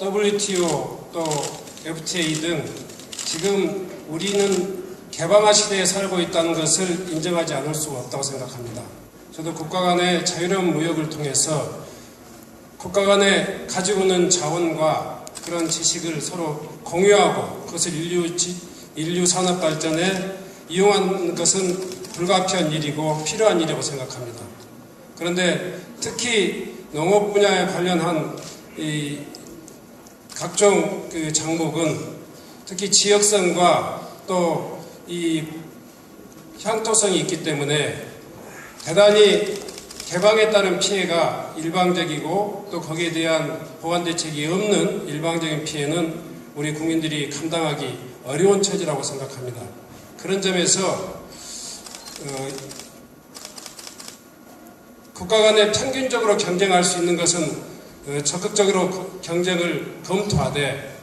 WTO 또 FTA 등 지금 우리는 개방화 시대에 살고 있다는 것을 인정하지 않을 수가 없다고 생각합니다. 저도 국가 간의 자유로운 무역을 통해서 국가 간에 가지고 있는 자원과 그런 지식을 서로 공유하고 그것을 인류, 지- 인류 산업 발전에 이용하는 것은 불가피한 일이고 필요한 일이라고 생각합니다. 그런데 특히 농업 분야에 관련한 이 각종 그 장목은 특히 지역성과 또 이 향토성이 있기 때문에 대단히 개방에 따른 피해가 일방적이고 또 거기에 대한 보완 대책이 없는 일방적인 피해는 우리 국민들이 감당하기 어려운 처지라고 생각합니다. 그런 점에서 어, 국가 간에 평균적으로 경쟁할 수 있는 것은 어, 적극적으로 거- 경쟁을 검토하되